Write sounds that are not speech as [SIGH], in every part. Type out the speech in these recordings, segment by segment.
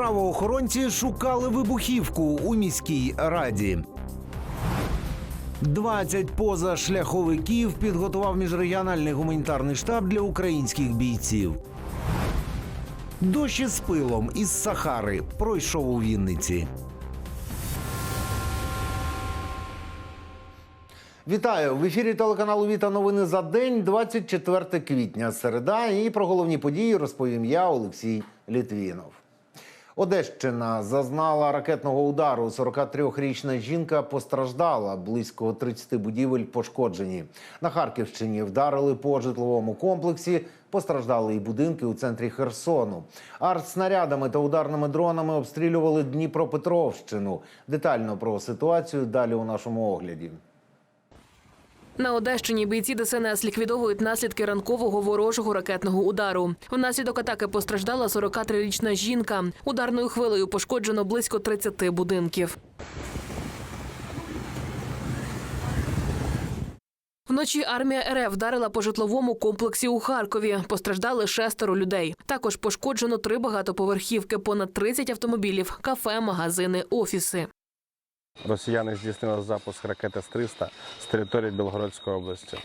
Правоохоронці шукали вибухівку у міській раді. 20 позашляховиків підготував міжрегіональний гуманітарний штаб для українських бійців. Дощ із пилом із Сахари пройшов у Вінниці. Вітаю в ефірі телеканалу Віта новини за день, 24 квітня, середа. І про головні події розповім я, Олексій Літвінов. Одещина зазнала ракетного удару. 43-річна жінка постраждала. Близько 30 будівель пошкоджені. На Харківщині вдарили по житловому комплексі. Постраждали і будинки у центрі Херсону. Артснарядами та ударними дронами обстрілювали Дніпропетровщину. Детально про ситуацію далі у нашому огляді. На Одещині бійці ДСНС ліквідовують наслідки ранкового ворожого ракетного удару. Внаслідок атаки постраждала 43-річна жінка. Ударною хвилею пошкоджено близько 30 будинків. Вночі армія РФ вдарила по житловому комплексі у Харкові. Постраждали шестеро людей. Також пошкоджено три багатоповерхівки, понад 30 автомобілів, кафе, магазини, офіси. Росіяни здійснили запуск ракети С-300 з території Білгородської області.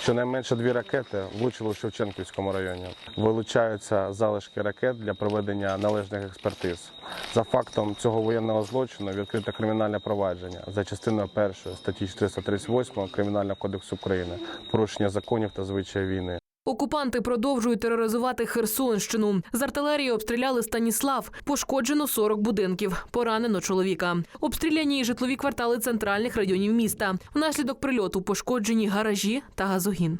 Щонайменше дві ракети влучили у Шевченківському районі. Вилучаються залишки ракет для проведення належних експертиз. За фактом цього воєнного злочину відкрите кримінальне провадження за частиною першої статті 438 Кримінального кодексу України порушення законів та звичаїв війни. Окупанти продовжують тероризувати Херсонщину. З артилерії обстріляли Станіслав. Пошкоджено 40 будинків. Поранено чоловіка. Обстріляні й житлові квартали центральних районів міста. Внаслідок прильоту пошкоджені гаражі та газогін.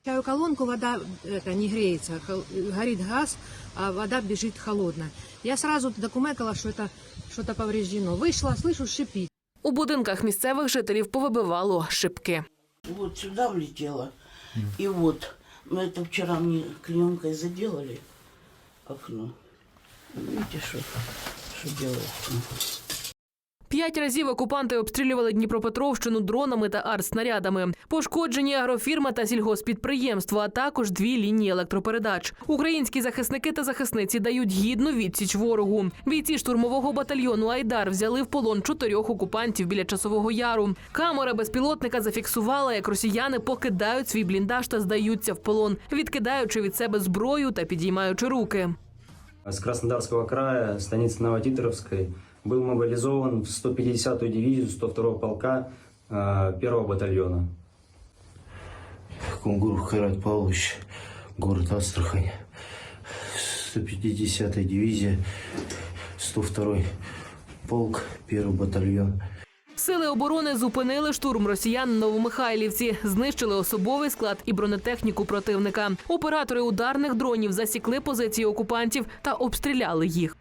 Включаю колонку, вода это, не греется, хол- горит газ, а вода бежит холодная. Я сразу докумекала, что это что-то повреждено. Вышла, слышу, шипит. У будинках місцевих жителів повибивало шибки. Вот сюда влетело. И вот, ну это вчера мне клеенкой заделали окно. Видите, что, что делается? П'ять разів окупанти обстрілювали Дніпропетровщину дронами та артснарядами. Пошкоджені агрофірма та сільгоспідприємство, а також дві лінії електропередач. Українські захисники та захисниці дають гідну відсіч ворогу. Бійці штурмового батальйону Айдар взяли в полон чотирьох окупантів біля часового яру. Камера безпілотника зафіксувала, як росіяни покидають свій бліндаж та здаються в полон, відкидаючи від себе зброю та підіймаючи руки. С Краснодарского края, станицы Новотитровской, был мобилизован в 150-ю дивизию 102-го полка э, 1-го батальона. Кунгур Хайрат Павлович, город Астрахань, 150-я дивизия, 102-й полк, 1 батальон. Сили оборони зупинили штурм росіян на Новомихайлівці, знищили особовий склад і бронетехніку противника. Оператори ударних дронів засікли позиції окупантів та обстріляли їх.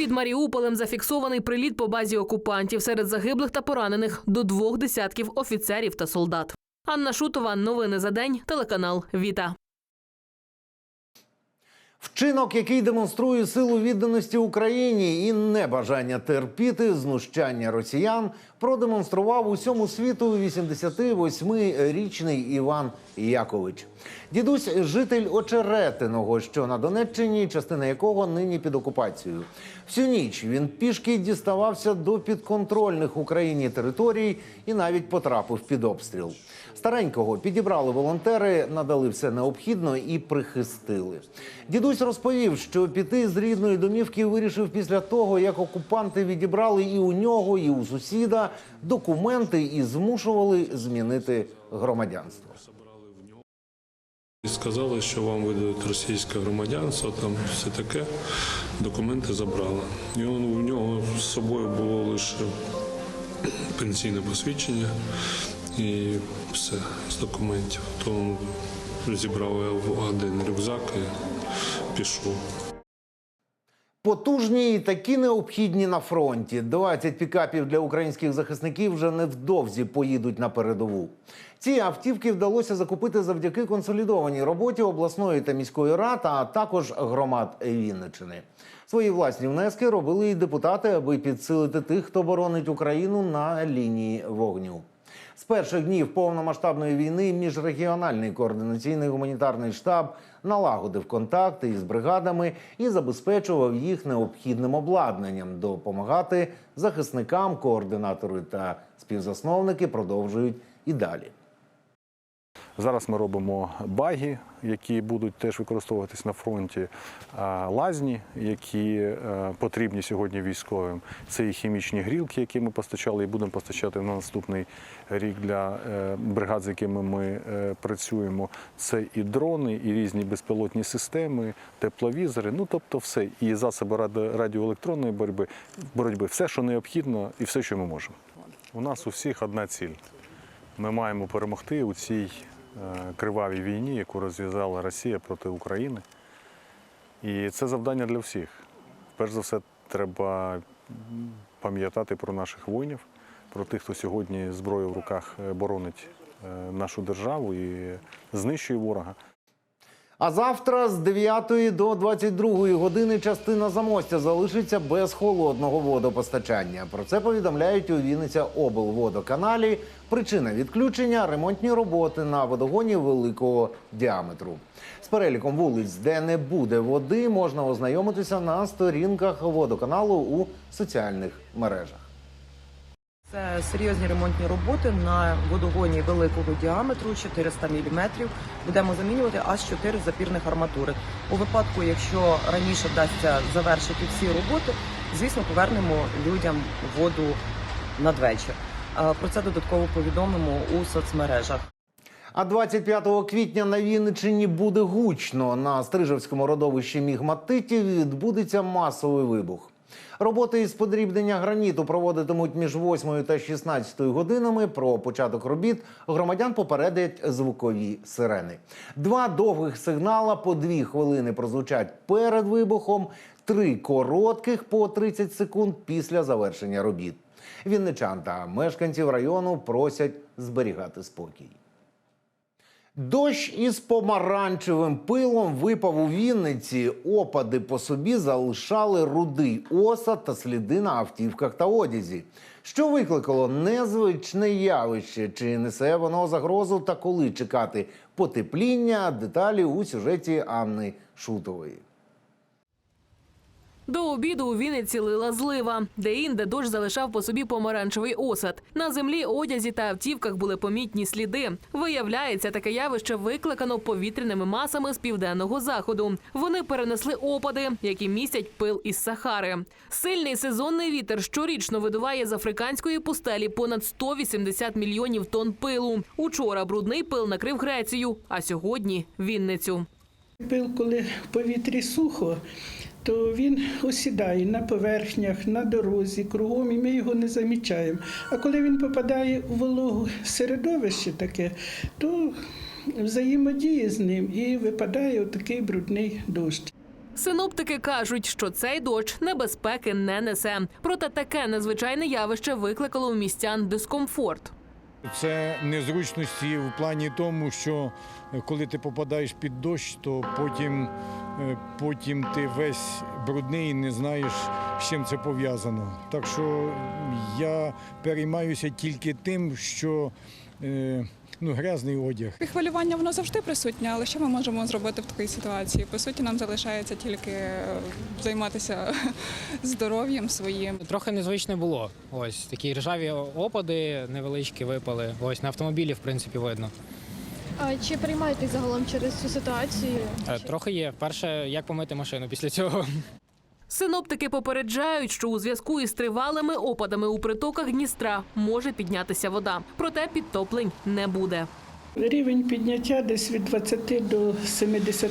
Під Маріуполем зафіксований приліт по базі окупантів серед загиблих та поранених до двох десятків офіцерів та солдат. Анна Шутова, новини за день, телеканал Віта. Вчинок, який демонструє силу відданості Україні і небажання терпіти знущання росіян, продемонстрував усьому світу 88-річний Іван Якович. Дідусь житель Очеретиного, що на Донеччині, частина якого нині під окупацією. Всю ніч він пішки діставався до підконтрольних Україні територій і навіть потрапив під обстріл. Старенького підібрали волонтери, надали все необхідно і прихистили. Дідусь розповів, що піти з рідної домівки вирішив після того, як окупанти відібрали і у нього, і у сусіда документи і змушували змінити громадянство. Сказали, що вам видадуть російське громадянство, там все таке. Документи забрали. І он, у нього з собою було лише пенсійне посвідчення і все з документів. То він зібрав я в один рюкзак і пішов. Потужні і такі необхідні на фронті. 20 пікапів для українських захисників вже невдовзі поїдуть на передову. Ці автівки вдалося закупити завдяки консолідованій роботі обласної та міської рад, а також громад Вінниччини. Свої власні внески робили і депутати, аби підсилити тих, хто боронить Україну на лінії вогню. З перших днів повномасштабної війни міжрегіональний координаційний гуманітарний штаб налагодив контакти із бригадами і забезпечував їх необхідним обладнанням. Допомагати захисникам, координатори та співзасновники продовжують і далі. Зараз ми робимо баги, які будуть теж використовуватись на фронті, лазні, які е, потрібні сьогодні військовим. Це і хімічні грілки, які ми постачали і будемо постачати на наступний рік для е, бригад, з якими ми е, працюємо. Це і дрони, і різні безпілотні системи, тепловізори. Ну тобто, все, і засоби радіоелектронної боротьби, боротьби, все, що необхідно, і все, що ми можемо. У нас у всіх одна ціль. Ми маємо перемогти у цій е, кривавій війні, яку розв'язала Росія проти України. І це завдання для всіх. Перш за все, треба пам'ятати про наших воїнів, про тих, хто сьогодні зброю в руках е, боронить е, нашу державу і знищує ворога. А завтра з 9 до 22 години частина замостя залишиться без холодного водопостачання. Про це повідомляють у Вінниця облводоканалі. Причина відключення ремонтні роботи на водогоні великого діаметру. З переліком вулиць, де не буде води, можна ознайомитися на сторінках водоканалу у соціальних мережах. Це серйозні ремонтні роботи на водогоні великого діаметру 400 мм. Будемо замінювати аж 4 запірних арматури. У випадку, якщо раніше вдасться завершити всі роботи, звісно, повернемо людям воду надвечір. Про це додатково повідомимо у соцмережах. А 25 квітня на Вінниччині буде гучно. На Стрижевському родовищі мігматитів відбудеться масовий вибух. Роботи із подрібнення граніту проводитимуть між 8 та 16 годинами. Про початок робіт громадян попередять звукові сирени. Два довгих сигнала по дві хвилини прозвучать перед вибухом, три коротких по 30 секунд після завершення робіт. Вінничан та мешканців району просять зберігати спокій. Дощ із помаранчевим пилом випав у Вінниці. Опади по собі залишали рудий осад та сліди на автівках та одязі. Що викликало незвичне явище? Чи несе воно загрозу та коли чекати потепління? Деталі у сюжеті Анни Шутової. До обіду у Вінниці лила злива, де інде дощ залишав по собі помаранчевий осад. На землі, одязі та автівках були помітні сліди. Виявляється, таке явище викликано повітряними масами з південного заходу. Вони перенесли опади, які містять пил із Сахари. Сильний сезонний вітер щорічно видуває з африканської пустелі понад 180 мільйонів тонн пилу. Учора брудний пил накрив Грецію, а сьогодні Вінницю. Пил, коли в повітрі сухо, то він осідає на поверхнях, на дорозі, кругом, і ми його не замічаємо. А коли він попадає у вологу середовище таке, то взаємодіє з ним і випадає отакий брудний дощ. Синоптики кажуть, що цей дощ небезпеки не несе. Проте таке незвичайне явище викликало у містян дискомфорт. Це незручності в плані тому, що коли ти попадаєш під дощ, то потім, потім ти весь брудний і не знаєш, з чим це пов'язано. Так що я переймаюся тільки тим, що е, ну, грязний одяг. Хвилювання воно завжди присутнє, але що ми можемо зробити в такій ситуації? По суті, нам залишається тільки е, займатися [LAUGHS] здоров'ям своїм. Трохи незвично було. Ось такі ржаві опади невеличкі випали. Ось на автомобілі, в принципі, видно. А чи приймаєтесь загалом через цю ситуацію? Е, Трохи є. Перше, як помити машину після цього. Синоптики попереджають, що у зв'язку із тривалими опадами у притоках Дністра може піднятися вода. Проте підтоплень не буде. Рівень підняття десь від 20 до 70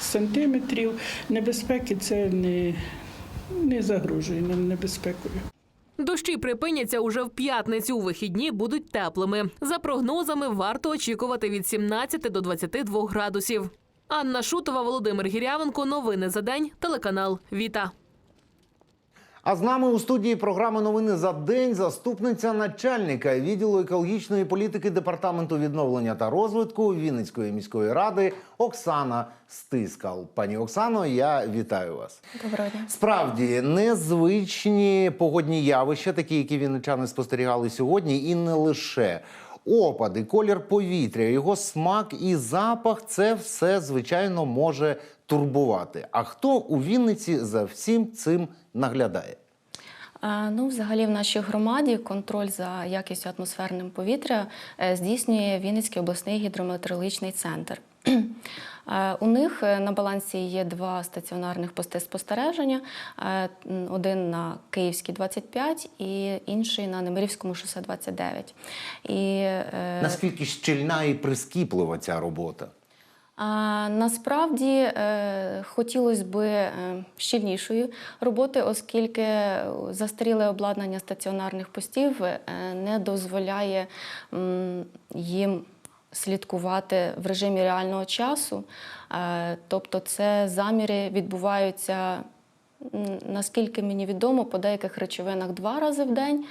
сантиметрів. Небезпеки це не, не загрожує нам небезпекою. Дощі припиняться уже в п'ятницю. Вихідні будуть теплими. За прогнозами, варто очікувати від 17 до 22 градусів. Анна Шутова, Володимир Гірявенко. Новини за день. Телеканал Віта. А з нами у студії програми Новини за день заступниця начальника відділу екологічної політики департаменту відновлення та розвитку Вінницької міської ради Оксана Стискал. Пані Оксано, я вітаю вас. Доброго дня. Справді незвичні погодні явища, такі, які вінничани спостерігали сьогодні, і не лише. Опади, колір повітря, його смак і запах це все звичайно може турбувати. А хто у Вінниці за всім цим наглядає? Е, Ну, взагалі, в нашій громаді контроль за якістю атмосферного повітря е, здійснює Вінницький обласний гідрометеорологічний центр. [CLEARS THROAT] Е, У них на балансі є два стаціонарних пости спостереження: один на Київській 25 і інший на Немирівському шосе 29. І, Наскільки щільна і прискіплива ця робота? Насправді е, хотілося б е, щільнішої роботи, оскільки застаріле обладнання стаціонарних постів е, не дозволяє їм слідкувати в режимі реального часу. Тобто, це заміри відбуваються. Наскільки мені відомо, по деяких речовинах два рази в день,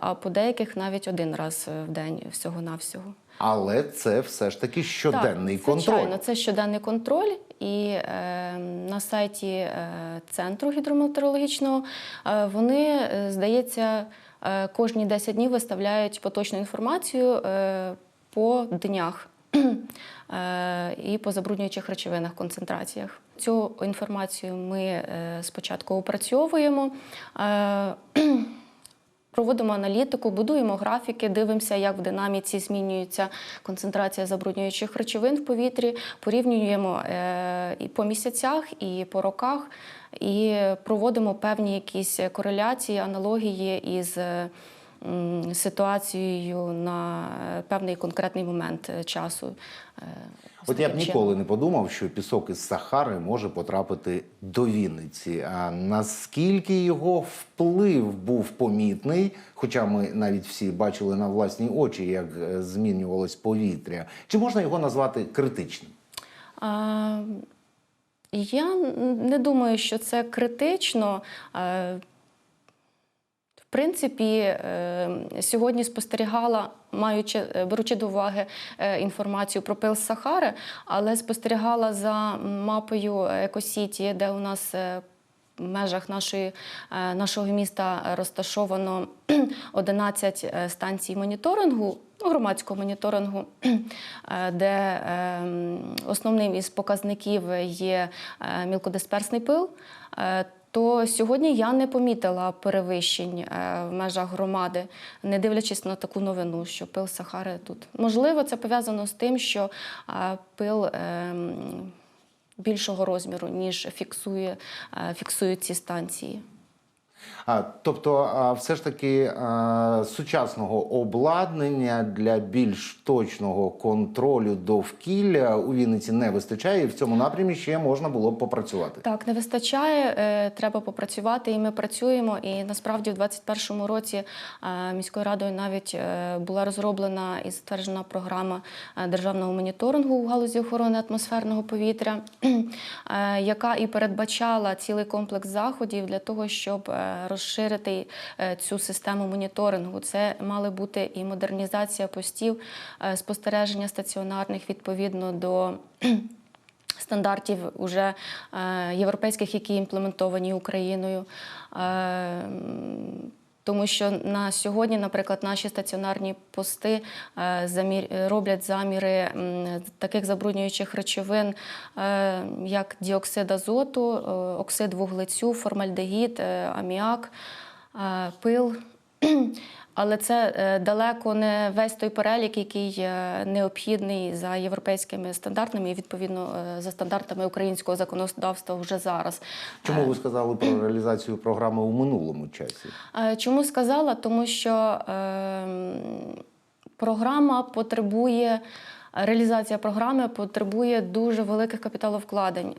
а по деяких навіть один раз в день всього-навсього. Але це все ж таки щоденний так, контроль. Звичайно, це щоденний контроль, і е, на сайті е, центру гідрометеорологічного е, вони, е, здається, е, кожні 10 днів виставляють поточну інформацію е, по днях. [CLEARS THROAT] е, І по забруднюючих речовинах концентраціях. Цю інформацію ми е, спочатку опрацьовуємо. [CLEARS THROAT] Проводимо аналітику, будуємо графіки, дивимося, як в динаміці змінюється концентрація забруднюючих речовин в повітрі, порівнюємо е, і по місяцях, і по роках, і проводимо певні якісь кореляції, аналогії із е, ситуацією на певний конкретний момент е, часу. Е, От я б ніколи не подумав, що пісок із Сахари може потрапити до Вінниці. А наскільки його вплив був помітний, хоча ми навіть всі бачили на власні очі, як е, змінювалось повітря, чи можна його назвати критичним? А, Я не думаю, що це критично. Принципі, е, сьогодні спостерігала, маючи, е, беручи до уваги е, інформацію про пил Сахари, але спостерігала за мапою Екосіті, де у нас в межах нашої, нашого міста розташовано [CLEARS THROAT] 11 е, станцій моніторингу, ну, громадського моніторингу, [CLEARS THROAT] де е, основним із показників є мілкодисперсний пил. То сьогодні я не помітила перевищень е, в межах громади, не дивлячись на таку новину, що пил Сахари тут. Можливо, це пов'язано з тим, що е, пил е, більшого розміру, ніж фіксує, е, фіксують ці станції. А, тобто, все ж таки сучасного обладнання для більш точного контролю довкілля у Вінниці не вистачає, і в цьому напрямі ще можна було б попрацювати. Так, не вистачає, е, треба попрацювати, і ми працюємо. І насправді в 2021 році е, міською радою навіть е, була розроблена і затверджена програма державного моніторингу у галузі охорони атмосферного повітря, [CLEARS THROAT] яка і передбачала цілий комплекс заходів для того, щоб розширити е, цю систему моніторингу. Це мали бути і модернізація постів, е, спостереження стаціонарних відповідно до стандартів уже е, європейських, які імплементовані Україною. Е, тому що на сьогодні, наприклад, наші стаціонарні пости е, замір, роблять заміри таких забруднюючих речовин, е, як діоксид азоту, е, оксид вуглецю, формальдегід, е, аміак, е, пил. Але це е, далеко не весь той перелік, який е, необхідний за європейськими стандартами і відповідно е, за стандартами українського законодавства вже зараз. Чому ви сказали про реалізацію програми у минулому часі? Чому сказала? Тому що програма потребує. Реалізація програми потребує дуже великих капіталовкладень.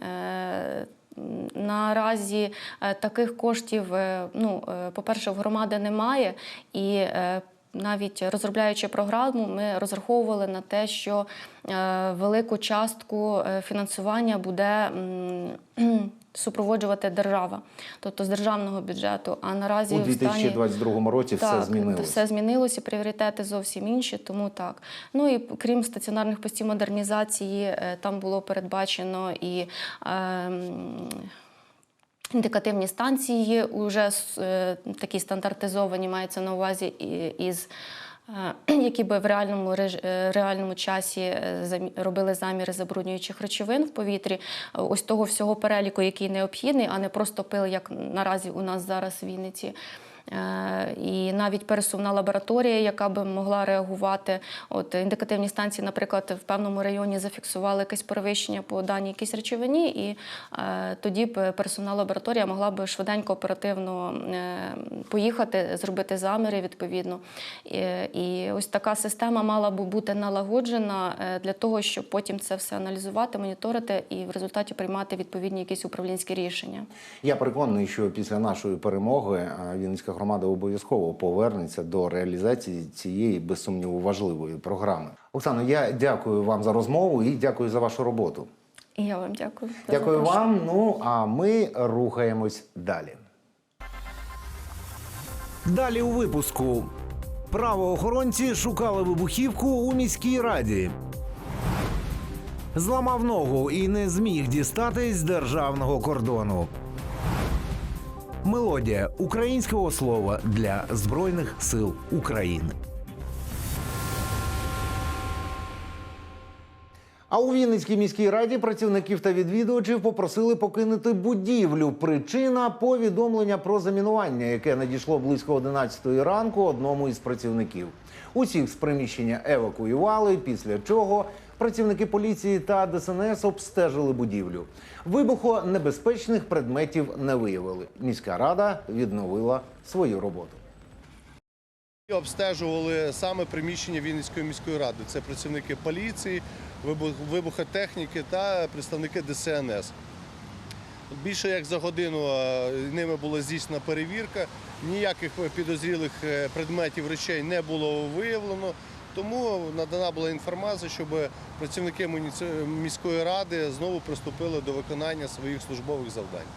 Наразі е, таких коштів, е, ну, е, по-перше, в громади немає, і навіть розробляючи програму, ми розраховували на те, що велику частку фінансування буде супроводжувати держава, тобто з державного бюджету. А наразі У в стані- 2022 році все змінилося. Все змінилося, пріоритети зовсім інші, тому так. Ну і крім стаціонарних постів модернізації, е, там було передбачено і. ем, Індикативні станції вже е, такі стандартизовані, мається на увазі із е, [CLEARS THROAT] які би в реальному е, реальному часі е, робили заміри забруднюючих речовин в повітрі, ось того всього переліку, який необхідний, а не просто пил, як наразі у нас зараз в Вінниці. Е, І навіть пересувна лабораторія, яка би могла реагувати. От індикативні станції, наприклад, в певному районі зафіксували якесь перевищення по даній якійсь речовині, і е, тоді б пересувна лабораторія могла б швиденько оперативно е, поїхати, зробити заміри відповідно. І, ось така система мала б бути налагоджена для того, щоб потім це все аналізувати, моніторити і в результаті приймати відповідні якісь управлінські рішення. Я переконаний, що після нашої перемоги Вінницька громада обов'язково повернеться до реалізації цієї без сумніву важливої програми. Оксано, я дякую вам за розмову і дякую за вашу роботу. І я вам дякую. Дякую вам. Ну а ми рухаємось далі. Далі у випуску правоохоронці шукали вибухівку у міській раді. Зламав ногу і не зміг дістатись державного кордону. Мелодія українського слова для Збройних сил України. А у Вінницькій міській раді працівників та відвідувачів попросили покинути будівлю. Причина повідомлення про замінування, яке надійшло близько 11 ранку одному із працівників. Усіх з приміщення евакуювали, після чого працівники поліції та ДСНС обстежили будівлю. Вибухонебезпечних предметів не виявили. Міська рада відновила свою роботу. Обстежували саме приміщення Вінницької міської ради. Це працівники поліції, вибухотехніки та представники ДСНС. Більше як за годину ними була здійснена перевірка. Ніяких підозрілих е, предметів речей не було виявлено. Тому надана була інформація, щоб працівники міської ради знову приступили до виконання своїх службових завдань.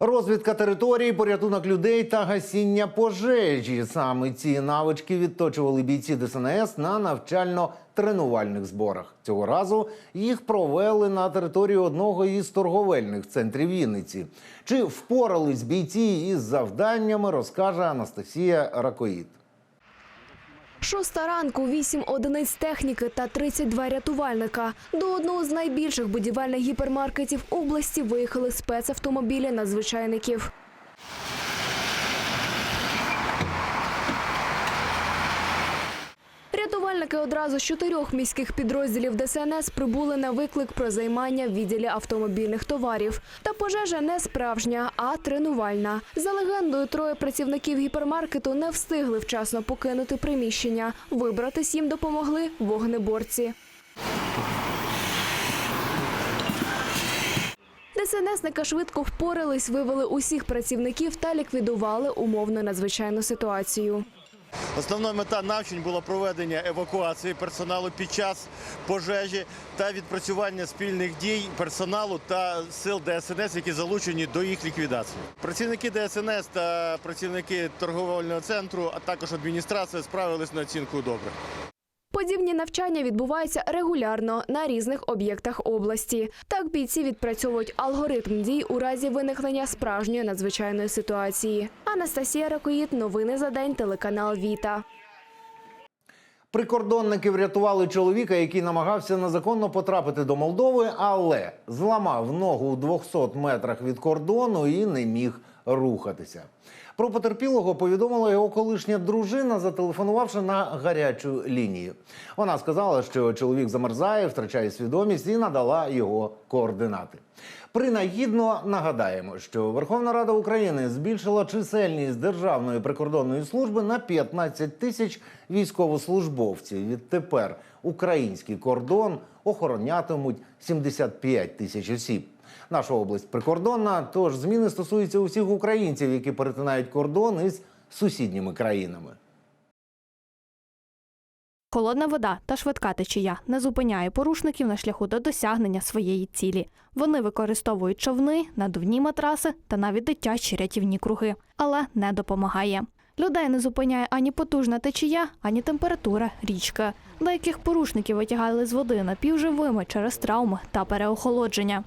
Розвідка території, порятунок людей та гасіння пожежі. Саме ці навички відточували бійці ДСНС на навчально-тренувальних зборах. Цього разу їх провели на території одного із торговельних центрів Вінниці. Чи впорались бійці із завданнями, розкаже Анастасія Ракоїд. Шоста ранку, вісім одиниць техніки та 32 рятувальника. До одного з найбільших будівельних гіпермаркетів області виїхали спецавтомобілі надзвичайників. Рятувальники одразу з чотирьох міських підрозділів ДСНС прибули на виклик про займання в відділі автомобільних товарів. Та пожежа не справжня, а тренувальна. За легендою, троє працівників гіпермаркету не встигли вчасно покинути приміщення. Вибратись їм допомогли вогнеборці. ДСНСника швидко впорались, вивели усіх працівників та ліквідували умовно надзвичайну ситуацію. Основна мета навчань була проведення евакуації персоналу під час пожежі та відпрацювання спільних дій персоналу та сил ДСНС, які залучені до їх ліквідації. Працівники ДСНС та працівники торговельного центру, а також адміністрація справились на оцінку добре. Подібні навчання відбуваються регулярно на різних об'єктах області. Так бійці відпрацьовують алгоритм дій у разі виникнення справжньої надзвичайної ситуації. Анастасія Ракоїд, новини за день, телеканал Віта. Прикордонники врятували чоловіка, який намагався незаконно потрапити до Молдови, але зламав ногу у 200 метрах від кордону і не міг рухатися. Про потерпілого повідомила його колишня дружина, зателефонувавши на гарячу лінію. Вона сказала, що чоловік замерзає, втрачає свідомість і надала його координати. Принагідно нагадаємо, що Верховна Рада України збільшила чисельність Державної прикордонної служби на 15 тисяч військовослужбовців. Відтепер український кордон охоронятимуть 75 тисяч осіб. Наша область прикордонна, тож зміни стосуються усіх українців, які перетинають кордон із сусідніми країнами. Холодна вода та швидка течія не зупиняє порушників на шляху до досягнення своєї цілі. Вони використовують човни, надувні матраси та навіть дитячі рятівні круги, але не допомагає. Людей не зупиняє ані потужна течія, ані температура річки. Деяких порушників витягали з води напівживими через травми та переохолодження.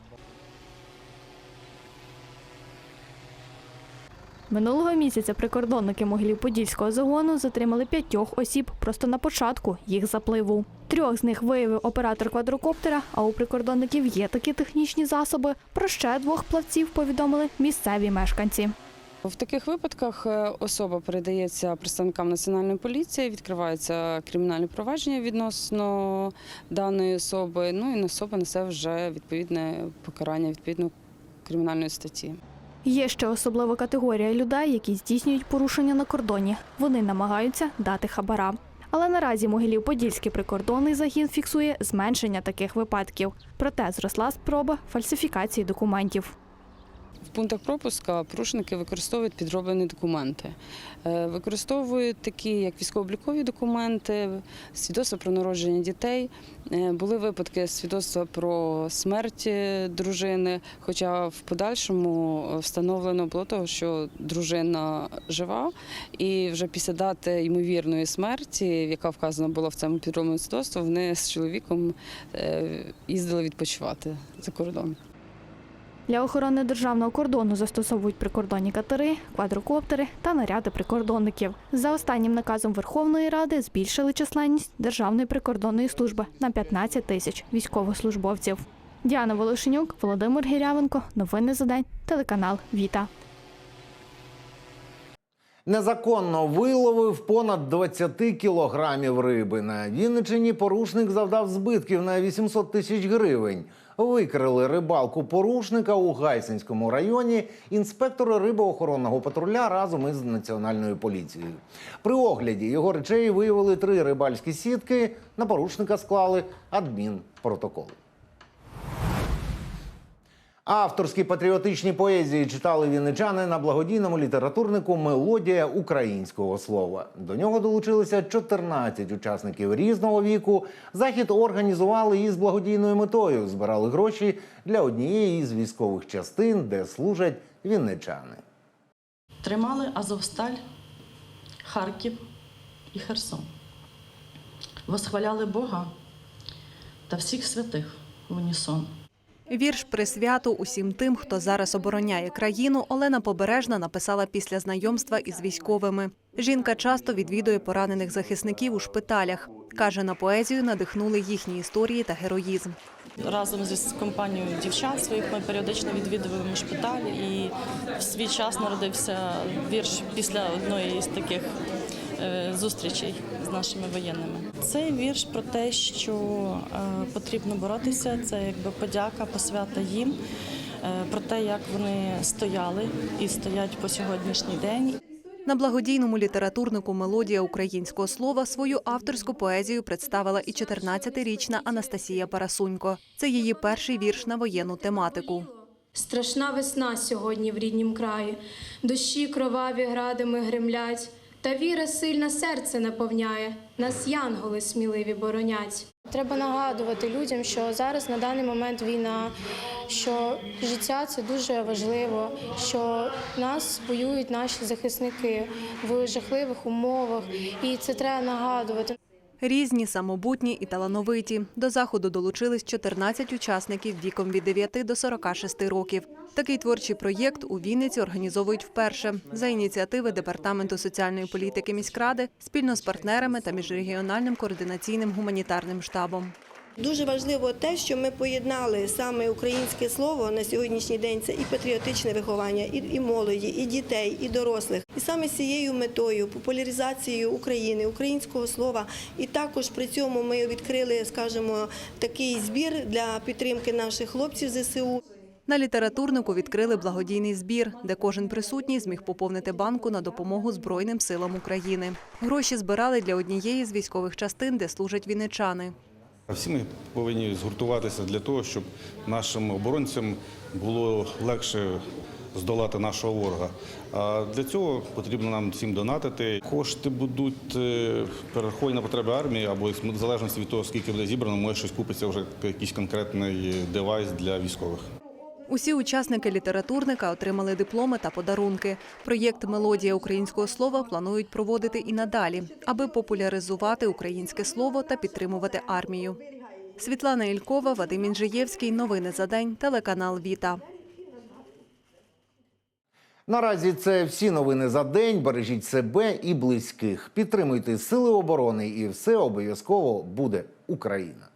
Минулого місяця прикордонники Могилів-Подільського загону затримали п'ятьох осіб просто на початку їх запливу. Трьох з них виявив оператор квадрокоптера, а у прикордонників є такі технічні засоби. Про ще двох плавців повідомили місцеві мешканці. В таких випадках е, особа передається представникам національної поліції, відкривається кримінальне провадження відносно даної особи. Ну і особа несе вже відповідне покарання відповідно кримінальної статті. Є ще особлива категорія людей, які здійснюють порушення на кордоні. Вони намагаються дати хабара. Але наразі Могилів-Подільський прикордонний загін фіксує зменшення таких випадків. Проте зросла спроба фальсифікації документів. В пунктах пропуска порушники використовують підроблені документи. Е, Використовують такі, як військово-облікові документи, свідоцтва про народження дітей. Е, Були випадки свідоцтва про смерть дружини, хоча в подальшому встановлено було того, що дружина жива, і вже після дати ймовірної смерті, яка вказана була в цьому підробленому свідоцтві, вони з чоловіком е, їздили відпочивати за кордон. Для охорони державного кордону застосовують прикордонні катери, квадрокоптери та наряди прикордонників. За останнім наказом Верховної Ради збільшили численність Державної прикордонної служби на 15 тисяч військовослужбовців. Діана Волошенюк, Володимир Гірявенко. Новини за день. Телеканал Віта. Незаконно виловив понад 20 кілограмів риби. На Вінничині порушник завдав збитків на 800 тисяч гривень. Викрили рибалку порушника у Гайсинському районі інспектори рибоохоронного патруля разом із національною поліцією. При огляді його речей виявили три рибальські сітки. На порушника склали адмінпротокол. Авторські патріотичні поезії читали вінничани на благодійному літературнику Мелодія українського слова. До нього долучилися 14 учасників різного віку. Захід організували із благодійною метою. Збирали гроші для однієї із військових частин, де служать вінничани. Тримали Азовсталь, Харків і Херсон. Восхваляли Бога та всіх святих в унісон. Вірш присвяту усім тим, хто зараз обороняє країну, Олена Побережна написала після знайомства із військовими. Жінка часто відвідує поранених захисників у шпиталях. Каже, на поезію надихнули їхні історії та героїзм. Разом зі компанією дівчат своїх ми періодично відвідуємо шпиталь, і в свій час народився вірш після одної з таких е, зустрічей з нашими воєнними. Цей вірш про те, що е, потрібно боротися, це якби подяка, посвята їм, е, про те, як вони стояли і стоять по сьогоднішній день. На благодійному літературнику Мелодія українського слова свою авторську поезію представила і 14-річна Анастасія Парасунько. Це її перший вірш на воєнну тематику. Страшна весна сьогодні в ріднім краї, дощі кроваві градами гремлять, та віра сильна серце наповняє, нас янголи сміливі боронять. Треба нагадувати людям, що зараз на даний момент війна, що життя це дуже важливо, що нас воюють наші захисники в жахливих умовах, і це треба нагадувати. Різні, самобутні і талановиті. До заходу долучились 14 учасників віком від 9 до 46 років. Такий творчий проєкт у Вінниці організовують вперше за ініціативи Департаменту соціальної політики міськради спільно з партнерами та міжрегіональним координаційним гуманітарним штабом. Дуже важливо те, що ми поєднали саме українське слово на сьогоднішній день. Це і патріотичне виховання, і, і молоді, і дітей, і дорослих. І саме з цією метою популяризацією України, українського слова. І також при цьому ми відкрили, скажімо, такий збір для підтримки наших хлопців ЗСУ. На літературнику відкрили благодійний збір, де кожен присутній зміг поповнити банку на допомогу Збройним силам України. Гроші збирали для однієї з військових частин, де служать вінничани. Всі ми повинні згуртуватися для того, щоб нашим оборонцям було легше здолати нашого ворога. А для цього потрібно нам всім донатити. Кошти будуть е, перераховані на потреби армії або в залежності від того, скільки буде зібрано, може щось купиться вже якийсь конкретний девайс для військових. Усі учасники літературника отримали дипломи та подарунки. Проєкт Мелодія українського слова планують проводити і надалі, аби популяризувати українське слово та підтримувати армію. Світлана Ількова, Вадим Інжиєвський. Новини за день. Телеканал Віта. Наразі це всі новини за день. Бережіть себе і близьких. Підтримуйте сили оборони, і все обов'язково буде Україна.